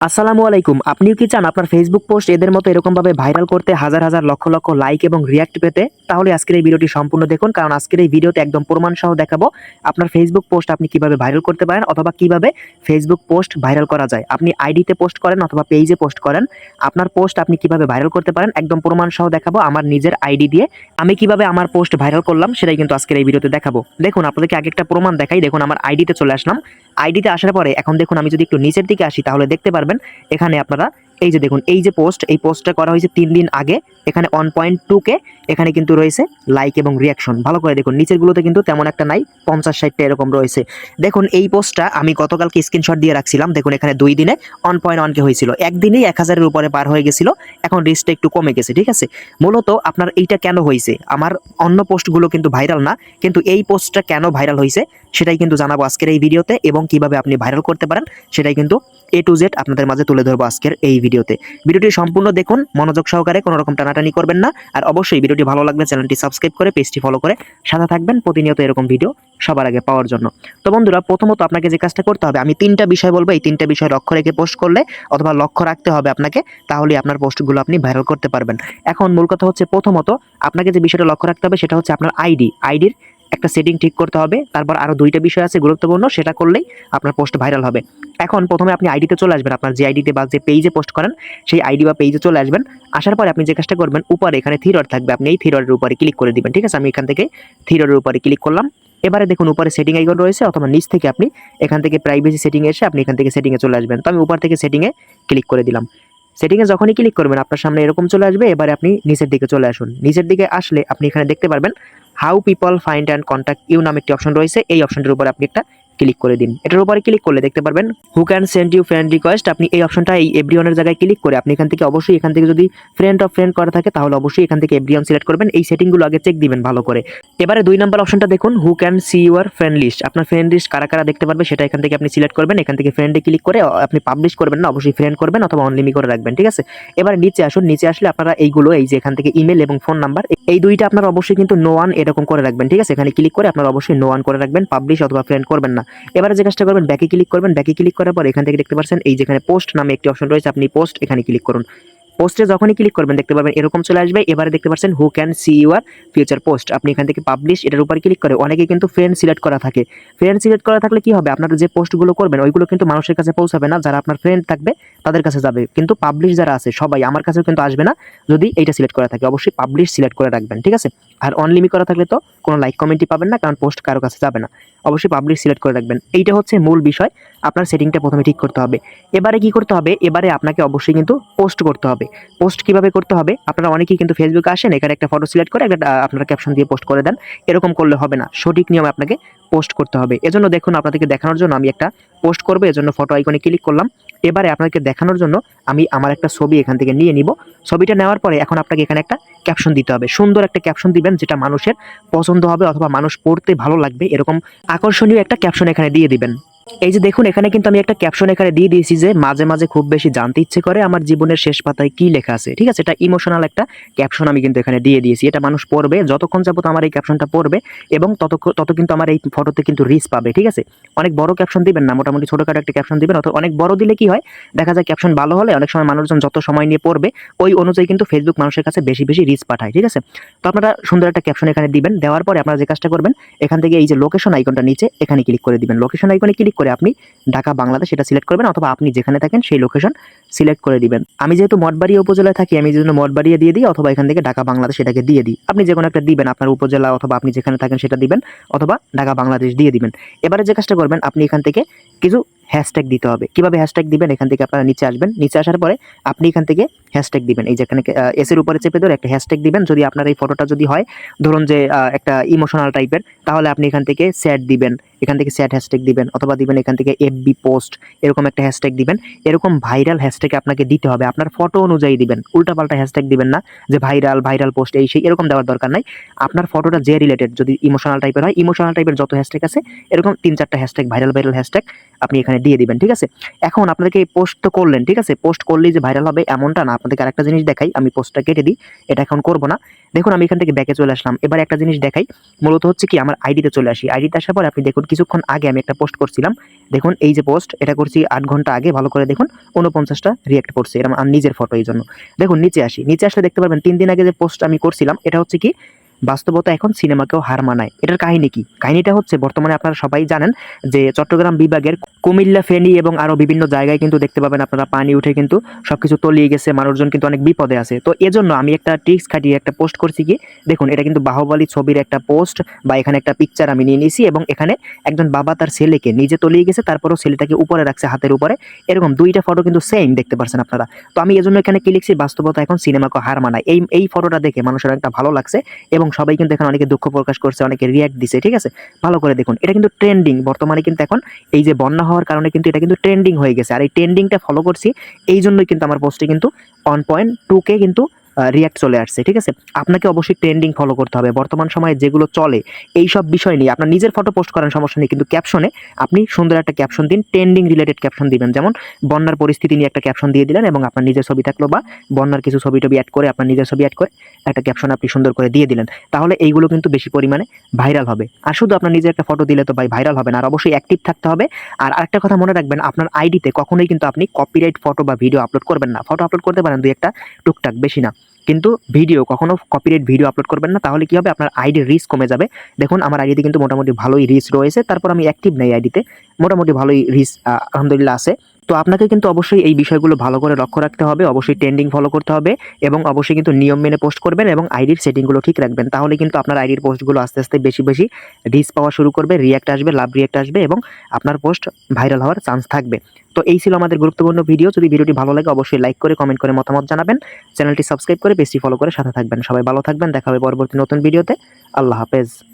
আসসালামু আলাইকুম। আপনিও কি চান আপনার ফেসবুক পোস্ট এদের মতো এরকমভাবে ভাইরাল করতে হাজার হাজার লক্ষ লক্ষ লাইক এবং রিয়াক্ট পেতে? তাহলে আজকের এই ভিডিওটি সম্পূর্ণ দেখুন, কারণ আজকের এই ভিডিওতে একদম প্রমাণ সহ দেখাবো আপনার ফেসবুক পোস্ট আপনি কীভাবে ভাইরাল করতে পারেন অথবা কীভাবে ফেসবুক পোস্ট ভাইরাল করা যায়। আপনি আইডিতে পোস্ট করেন অথবা পেজে পোস্ট করেন, আপনার পোস্ট আপনি কীভাবে ভাইরাল করতে পারেন একদম প্রমাণ সহ দেখাবো আমার নিজের আইডি দিয়ে। আমি কীভাবে আমার পোস্ট ভাইরাল করলাম সেটাই কিন্তু আজকের এই ভিডিওতে দেখাবো। দেখুন, আপনাদেরকে আগে একটা প্রমাণ দেখাই, দেখুন আমার আইডিতে চলে আসলাম। আইডিতে আসার পরে, এখন দেখুন আমি যদি একটু নিচের দিকে আসি, তাহলে দেখতে পারবেন, এখানে আপনারা এই যে দেখুন, এই যে পোস্ট এই পোস্টটা করা হয়েছে তিন দিন আগে, এখানে ওয়ান পয়েন্ট টু কে এখানে কিন্তু রয়েছে লাইক এবং রিয়াকশন ভালো করে দেখুন নিচের গুলোতে কিন্তু তেমন একটা নাই, পঞ্চাশ ষাটটা এরকম রয়েছে। দেখুন, এই পোস্টটা আমি গতকালকে স্ক্রিনশট দিয়ে রাখছিলাম, দেখুন এখানে দুই দিনে ওয়ান পয়েন্ট ওয়ান কে হয়েছিল। একদিনেই এক হাজারের উপরে পার হয়ে গেছিল, এখন রিস্কটা একটু কমে গেছে, ঠিক আছে? মূলত আপনার এইটা কেন হয়েছে? আমার অন্য পোস্টগুলো কিন্তু ভাইরাল না, কিন্তু এই পোস্টটা কেন ভাইরাল হয়েছে, সেটাই কিন্তু জানাব আজকের এই ভিডিওতে এবং কীভাবে আপনি ভাইরাল করতে পারেন, সেটাই কিন্তু এ টু জেড আপনাদের মাঝে তুলে ধরবো আজকের এই ভিডিওতে। ভিডিওটি সম্পূর্ণ দেখুন, মনোযোগ সহকারে কোনো রকম টানাটানি করবেন না। আর অবশ্যই ভিডিওটি ভালো লাগলে চ্যানেলটি সাবস্ক্রাইব করে, পেজটি ফলো করে সাথে থাকবেন প্রতিনিয়ত এরকম ভিডিও সবার আগে পাওয়ার জন্য। তো বন্ধুরা, প্রথমত আপনাকে যে কাজটা করতে হবে, আমি তিনটা বিষয় বলব। এই তিনটা বিষয় লক্ষ্য রেখে পোস্ট করলে অথবা লক্ষ্য রাখতে হবে আপনাকে তাহলে আপনার পোস্টগুলো আপনি ভাইরাল করতে পারবেন। এখন মূল কথা হচ্ছে প্রথমত, আপনাকে যে বিষয়টা লক্ষ্য রাখতে হবে সেটা হচ্ছে আপনার আইডি। আইডির একটা সেটিং ঠিক করতে হবে, তারপর আরও দুইটা বিষয় আছে গুরুত্বপূর্ণ, সেটা করলেই আপনার পোস্ট ভাইরাল হবে। এখন প্রথমে আপনি আইডিতে চলে আসবেন, আপনার যে আইডিতে বা যে পেজে পোস্ট করেন, সেই আইডি বা পেজে চলে আসবেন। আসার পরে আপনি যে কাজটা করবেন, উপরে এখানে থিরড থাকবে, আপনি এই থিরডের উপরে ক্লিক করে দিবেন, ঠিক আছে? আমি এখান থেকে থিরডের উপরে ক্লিক করলাম। এবারে দেখুন উপরে সেটিং আইকন রয়েছে, অথবা নিচ থেকে আপনি এখান থেকে প্রাইভেসি সেটিং এসে আপনি এখান থেকে সেটিংয়ে চলে আসবেন। তো আমি উপর থেকে সেটিংয়ে ক্লিক করে দিলাম। সেটিংয়ে যখনই ক্লিক করবেন, আপনার সামনে এরকম চলে আসবে, এবারে আপনি নিচের দিকে চলে আসুন। নিচের দিকে আসলে আপনি এখানে দেখতে পারবেন how people find and contact you নামে একটি অপশন রয়েছে। এই অপশনটির উপর আপনি একটা ক্লিক করে দিন। এটার উপরে ক্লিক করলে দেখতে পারবেন who can send you friend request আপনি এই অপশনটা এই এভরিওনের জায়গায় ক্লিক করে আপনি এখান থেকে অবশ্যই এখান থেকে যদি ফ্রেন্ড অফ ফ্রেন্ড করা থাকে, তাহলে অবশ্যই এখান থেকে এভরিওন সিলেক্ট করবেন। এই সেটিংগুলো আগে চেক দিবেন ভালো করে। এবারে দুই নম্বর অপশনটা দেখুন who can see your friend list আপনার ফ্রেন্ড লিস্ট কারা কারা দেখতে পারবে সেটা এখান থেকে আপনি সিলেক্ট করবেন। এখান থেকে ফ্রেন্ডে ক্লিক করে আপনি পাবলিশ করবেন না, অবশ্যই ফ্রেন্ড করবেন অথবা অনলিমি করে রাখবেন, ঠিক আছে? এবার নিচে আসুন, নিচে আসলে আপনারা এইগুলো, এই যে এখান থেকে ইমেল এবং ফোন নাম্বার এই দুইটা আপনার অবশ্যই কিন্তু নো ওয়ান এরকম করে রাখবেন, ঠিক আছে? এখানে ক্লিক করে আপনার অবশ্যই নো ওয়ান করে রাখবেন পাবলিশ অথবা ফ্রেন্ড করবেন না। এবারে যে কাজটা করবেন ব্যাকে ক্লিক করবেন ব্যাকে ক্লিক করার পর এখান থেকে দেখতে পাচ্ছেন, এই যেখানে পোস্ট নামে একটি অপশন রয়েছে, আপনি পোস্ট এখানে ক্লিক করুন। পোস্টে যখনই ক্লিক করবেন, দেখতে পাবেন এরকম চলে আসবে। এবারে দেখতে পাচ্ছেন who can see your future post আপনি এখান থেকে পাবলিশ এটার উপর ক্লিক করে অনেকে কিন্তু ফ্রেন্ড সিলেক্ট করা থাকে। ফ্রেন্ড সিলেক্ট করা থাকলে কি হবে? আপনার যে পোস্টগুলো করবেন, ওইগুলো কিন্তু মানুষের কাছে পৌঁছাবে না। যারা আপনার ফ্রেন্ড থাকবে, তাদের কাছে যাবে। কিন্তু পাবলিশ যারা আছে, সবাই আমার কাছেও কিন্তু আসবে না। যদি এইটা সিলেক্ট করা থাকে, অবশ্যই পাবলিশ সিলেক্ট করে রাখবেন, ঠিক আছে? আর অনলিমি করা থাকলে তো কোনো লাইক কমেন্টই পাবেন না, কারণ পোস্ট কারও কাছে যাবে না। অবশ্যই পাবলিশ সিলেক্ট করে রাখবেন। এইটা হচ্ছে মূল বিষয়। আপনার সেটিংটা প্রথমে ঠিক করতে হবে। এবারে কি করতে হবে? এবারে আপনাকে অবশ্যই কিন্তু পোস্ট করতে হবে। পোস্ট কীভাবে করতে হবে? আপনারা অনেকেই কিন্তু ফেসবুকে আসেন, এখানে একটা ফটো সিলেক্ট করে একটা আপনারা ক্যাপশন দিয়ে পোস্ট করে দেন। এরকম করলে হবে না। সঠিক নিয়মে আপনাকে পোস্ট করতে হবে। এজন্য দেখুন, আপনাদেরকে দেখানোর জন্য আমি একটা পোস্ট করব। এজন্য ফটো আইকনে ক্লিক করলাম। এবারে আপনাকে দেখানোর জন্য আমি আমার একটা ছবি এখান থেকে নিয়ে নিব। ছবিটা নেওয়ার পরে এখন আপনাকে এখানে একটা ক্যাপশন দিতে হবে। সুন্দর একটা ক্যাপশন দিবেন, যেটা মানুষের পছন্দ হবে অথবা মানুষ পড়তে ভালো লাগবে। এরকম আকর্ষণীয় একটা ক্যাপশন এখানে দিয়ে দিবেন। এই যে দেখুন, এখানে কিন্তু আমি একটা ক্যাপশন এখানে দিয়ে দিয়েছি যে মাঝে মাঝে খুব বেশি জানতে ইচ্ছে করে আমার জীবনের শেষ পাতায় কি লেখা আছে, ঠিক আছে? এটা ইমোশনাল একটা ক্যাপশন আমি কিন্তু এখানে দিয়ে দিয়েছি। এটা মানুষ পড়বে, যতক্ষণ যাবত আমার এই ক্যাপশনটা পড়বে এবং তত তত কিন্তু আমার এই ফটোতে কিন্তু রিচ পাবে, ঠিক আছে? অনেক বড় ক্যাপশন দিবেন না, মোটামুটি ছোটখাটো একটা ক্যাপশন দিবেন, অথবা অনেক বড় দিলে কি হয়, দেখা যায় ক্যাপশন ভালো হলে অনেক সময় মানুষজন যত সময় নিয়ে পড়বে, ওই অনুযায়ী কিন্তু ফেসবুক মানুষের কাছে বেশি বেশি রিচ পাঠায়, ঠিক আছে? তো আপনারা সুন্দর একটা ক্যাপশন এখানে দিবেন, দেওয়ার পরে আপনারা যে কাজটা করবেন, এখান থেকে এই যে লোকেশন আইকনটা নিচে এখানে ক্লিক করে দিবেন। লোকেশন আইকনে ক্লিক করে আপনি ঢাকা বাংলাদেশ এটা সিলেক্ট করবেন অথবা আপনি যেখানে থাকেন সেই লোকেশন সিলেক্ট করে দিবেন। আমি যেহেতু মঠবাড়িয়া উপজেলায় থাকি, আমি যেহেতু মঠবাড়িয়া দিয়ে দিই অথবা এখান থেকে ঢাকা বাংলাদেশ এটাকে দিয়ে দিই। আপনি যে কোনো একটা দিবেন, আপনার উপজেলা অথবা আপনি যেখানে থাকেন সেটা দিবেন অথবা ঢাকা, বাংলাদেশ দিয়ে দিবেন। এবারে যে কাজটা করবেন, আপনি এখান থেকে কিছু হ্যাশট্যাগ দিতে হবে। কীভাবে হ্যাশট্যাগ দিবেন? এখান থেকে আপনারা নিচে আসবেন। নিচে আসার পরে আপনি এখান থেকে হ্যাশট্যাগ দিবেন। এই যেখানে এসের উপরে চেপে ধরে একটা হ্যাশট্যাগ দিবেন। যদি আপনার এই ফটোটা যদি হয়, ধরুন যে একটা ইমোশনাল টাইপের তাহলে আপনি এখান থেকে স্যাড দিবেন। এখান থেকে স্যাড হ্যাশট্যাগ দিবেন। অথবা দিবেন এখান থেকে এফবি পোস্ট এরকম একটা হ্যাশট্যাগ দিবেন। এরকম ভাইরাল হ্যাশট্যাগ আপনাকে দিতে হবে। আপনার ফটো অনুযায়ী দিবেন। উল্টাপাল্টা হ্যাশট্যাগ দিবেন না যে ভাইরাল ভাইরাল পোস্ট এই সেই, এরকম দেওয়ার দরকার নাই। আপনার ফটোটা যে রিলেটেড যদি ইমোশনাল টাইপের হয় ইমোশনাল টাইপের যত হ্যাশট্যাগ আছে, এরকম তিন চারটা হ্যাশট্যাগ ভাইরাল ভাইরাল হ্যাশট্যাগ আপনি এখানে দিয়ে দিবেন, ঠিক আছে? এখন আপনাদেরকে এই পোস্ট তো করলেন, ঠিক আছে? পোস্ট করলেই যে ভাইরাল হবে এমনটা না, আপনাদেরকে আরেকটা জিনিস দেখাই, আমি পোস্টটা কেটে দিই, এটা এখন করব না। দেখুন, আমি এখান থেকে ব্যাকে চলে আসলাম। এবার একটা জিনিস দেখাই, মূলত হচ্ছে কি, আমার আইডিতে চলে আসি। আইডিতে আসার পর আপনি দেখুন, কিছুক্ষণ আগে আমি একটা পোস্ট করছিলাম। দেখুন, এই যে পোস্ট এটা করছি আট ঘণ্টা আগে, ভালো করে দেখুন উনপঞ্চাশটা রিয়াক্ট করছে এরকম আমার নিজের ফটো এই জন্য। দেখুন, নিচে আসি। নিচে আসলে দেখতে পারবেন, তিন দিন আগে যে পোস্ট আমি করছিলাম, এটা হচ্ছে কি বাস্তবতা এখন সিনেমাকেও হার মানায়। এটার কাহিনী কি? কাহিনীটা হচ্ছে, বর্তমানে আপনারা সবাই জানেন যে চট্টগ্রাম বিভাগের কুমিল্লা, ফেনী এবং আরও বিভিন্ন জায়গায় কিন্তু দেখতে পাবেন আপনারা পানি উঠে কিন্তু সবকিছু তলিয়ে গেছে, মানুষজন কিন্তু অনেক বিপদে আছে। তো এজন্য আমি একটা ট্রিক্স খাটিয়ে একটা পোস্ট করছি কি, দেখুন, এটা কিন্তু বাহুবলী ছবির একটা পোস্ট বা এখানে একটা পিকচার আমি নিয়ে নিয়েছি এবং এখানে একজন বাবা তার ছেলেকে নিজে তলিয়ে গেছে, তারপরও ছেলেটাকে উপরে রাখছে হাতের উপরে। এরকম দুইটা ফটো কিন্তু সেম দেখতে পারছেন আপনারা। তো আমি এজন্য এখানে কি লিখছি, বাস্তবতা এখন সিনেমাকে হার মানায়। এই এই ফটোটা দেখে মানুষের একটা ভালো লাগছে এবং সবাই কিন্তু এখন অনেকে দুঃখ প্রকাশ করছে, অনেকে রিয়াক্ট দিছে, ঠিক আছে? ভালো করে দেখুন, এটা কিন্তু ট্রেন্ডিং বর্তমানে কিন্তু এখন এই যে বন্যা হওয়ার কারণে কিন্তু এটা কিন্তু ট্রেন্ডিং হয়ে গেছে। আর এই ট্রেন্ডিংটা ফলো করছি, এই জন্যই কিন্তু আমার পোস্টে কিন্তু ওয়ান পয়েন্ট টু কে কিন্তু রিয়াক্ট চলে আসছে, ঠিক আছে? আপনাকে অবশ্যই ট্রেন্ডিং ফলো করতে হবে। বর্তমান সময়ে যেগুলো চলে এই সব বিষয় নিয়ে, আপনার নিজের ফটো পোস্ট করার সমস্যা নেই, কিন্তু ক্যাপশনে আপনি সুন্দর একটা ক্যাপশন দিন ট্রেন্ডিং রিলেটেড ক্যাপশন দিবেন। যেমন, বন্যার পরিস্থিতি নিয়ে একটা ক্যাপশন দিয়ে দিলেন এবং আপনার নিজের ছবি থাকল বা বন্যার কিছু ছবি টবি অ্যাড করে, আপনার নিজের ছবি অ্যাড করে একটা ক্যাপশন আপনি সুন্দর করে দিয়ে দিলেন। তাহলে এইগুলো কিন্তু বেশি পরিমাণে ভাইরাল হবে। আর শুধু আপনার নিজের একটা ফটো দিলে তো ভাই ভাইরাল হবে না, আর অবশ্যই অ্যাক্টিভ থাকতে হবে। আর আরেকটা কথা মনে রাখবেন, আপনার আইডিতে কখনোই কিন্তু আপনি কপিরাইট ফটো বা ভিডিও আপলোড করবেন না। ফটো আপলোড করতে পারেন দুই একটা টুকটাক, বেশি না। কিন্তু ভিডিও কখনো কপিরাইট ভিডিও আপলোড করবেন না, তাহলে কি হবে? আপনার আইডির রিস্ক কমে যাবে। দেখুন, আমার আইডিতে কিন্তু মোটামুটি ভালোই রিস্ক রয়েছে। তারপর আমি অ্যাক্টিভ নেই আইডিতে মোটামুটি ভালোই রিস্ক আলহামদুলিল্লাহ আছে। তো আপনাকে কিন্তু অবশ্যই এই বিষয়গুলো ভালো করে লক্ষ্য রাখতে হবে, অবশ্যই ট্রেন্ডিং ফলো করতে হবে এবং অবশ্যই কিন্তু নিয়ম মেনে পোস্ট করবেন এবং আইডির সেটিংগুলো ঠিক রাখবেন। তাহলে কিন্তু আপনার আইডির পোস্টগুলো আস্তে আস্তে বেশি বেশি রিচ পাওয়া শুরু করবে রিয়াক্ট আসবে, লাভ রিয়াক্ট আসবে এবং আপনার পোস্ট ভাইরাল হওয়ার চান্স থাকবে। তো এই ছিল আমাদের গুরুত্বপূর্ণ ভিডিও যদি ভিডিওটি ভালো লাগে, অবশ্যই লাইক করে কমেন্ট করে, মতামত জানাবেন। চ্যানেলটি সাবস্ক্রাইব করে বেশি ফলো করে সাথে থাকবেন। সবাই ভালো থাকবেন, দেখা হবে পরবর্তী নতুন ভিডিওতে আল্লাহ হাফেজ।